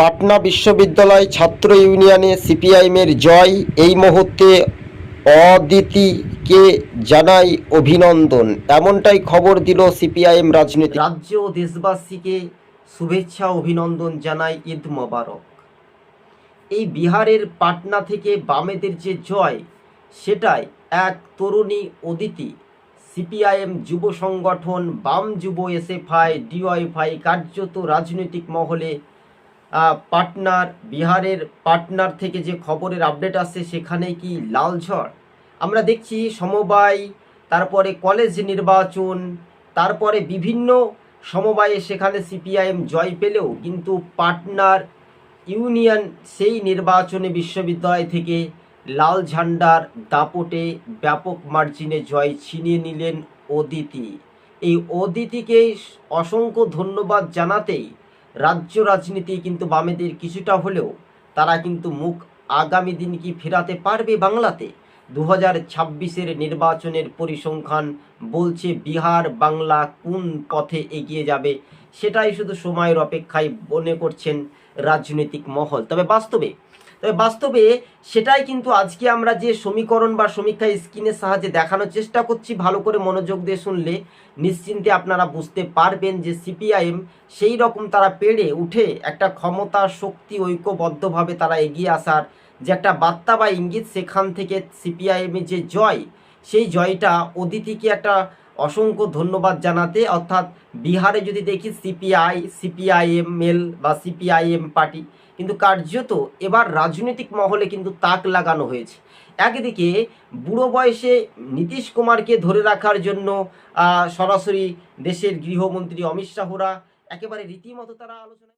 পাটনা বিশ্ববিদ্যালয় ছাত্র ইউনিয়নে সিপিআইএমের জয়, এই মুহূর্তে অদিতিকে জানাই অভিনন্দন। এমনটাই খবর দিল সিপিআইএম রাজনীতি রাজ্য ও দেশবাসীকে শুভেচ্ছা অভিনন্দন জানাই ঈদ মোবারক। এই বিহারের পাটনা থেকে বামেদের যে জয়, সেটাই এক তরুণী অদিতি। সিপিআইএম যুব সংগঠন বাম যুব এসএফআই, ডিওয়াইফাই কার্যত রাজনৈতিক মহলে পাটনার, বিহারের পাটনার থেকে যে খবরের আপডেট আসছে সেখানে কি লাল ঝড়? আমরা দেখছি সমবায়, তারপরে কলেজ নির্বাচন, তারপরে বিভিন্ন সমবায়ে সেখানে সিপিআইএম জয় পেলেও কিন্তু পাটনার ইউনিয়ন সেই নির্বাচনে বিশ্ববিদ্যালয় থেকে লাল ঝান্ডার দাপটে ব্যাপক মার্জিনে জয় ছিনিয়ে নিলেন অদিতি। এই অদিতিকে অসংখ্য ধন্যবাদ জানাতেই রাজ্য রাজনীতি কিন্তু বামেদের কিছুটা হলেও তারা কিন্তু মুখ আগামী দিন কি ফেরাতে পারবে বাংলাতে? দু হাজার ছাব্বিশের নির্বাচনের পরিসংখ্যান বলছে বিহার, বাংলা কোন পথে এগিয়ে যাবে সেটাই শুধু সময়ের অপেক্ষায় মনে করছেন রাজনৈতিক মহল। তবে বাস্তবে তবে বাস্তবে সেটাই কিন্তু আজকে আমরা যে সমীকরণ বা সমীক্ষা স্ক্রিনের সাহায্যে দেখানোর চেষ্টা করছি, ভালো করে মনোযোগ দিয়ে শুনলে নিশ্চিন্তে আপনারা বুঝতে পারবেন যে সিপিআইএম সেই রকম তারা পেড়ে উঠে একটা ক্ষমতা, শক্তি, ঐক্যবদ্ধভাবে তারা এগিয়ে আসার যে একটা বার্তা বা ইঙ্গিত সেখান থেকে সিপিআইএমের যে জয়, সেই জয়টা অদিতিকে একটা অসংখ্য ধন্যবাদ জানাতে, অর্থাৎ বিহারে যদি দেখি সিপিআই, সিপিআইএমএল বা সিপিআইএম পার্টি, কিন্তু কার্যত এবার রাজনৈতিক মহলে কিন্তু তাক লাগানো হয়েছে। একদিকে বুড়ো বয়সে নীতিশ কুমারকে ধরে রাখার জন্য সরাসরি দেশের গৃহমন্ত্রী অমিত শাহরা, একেবারে রীতিমতো তারা আলোচনা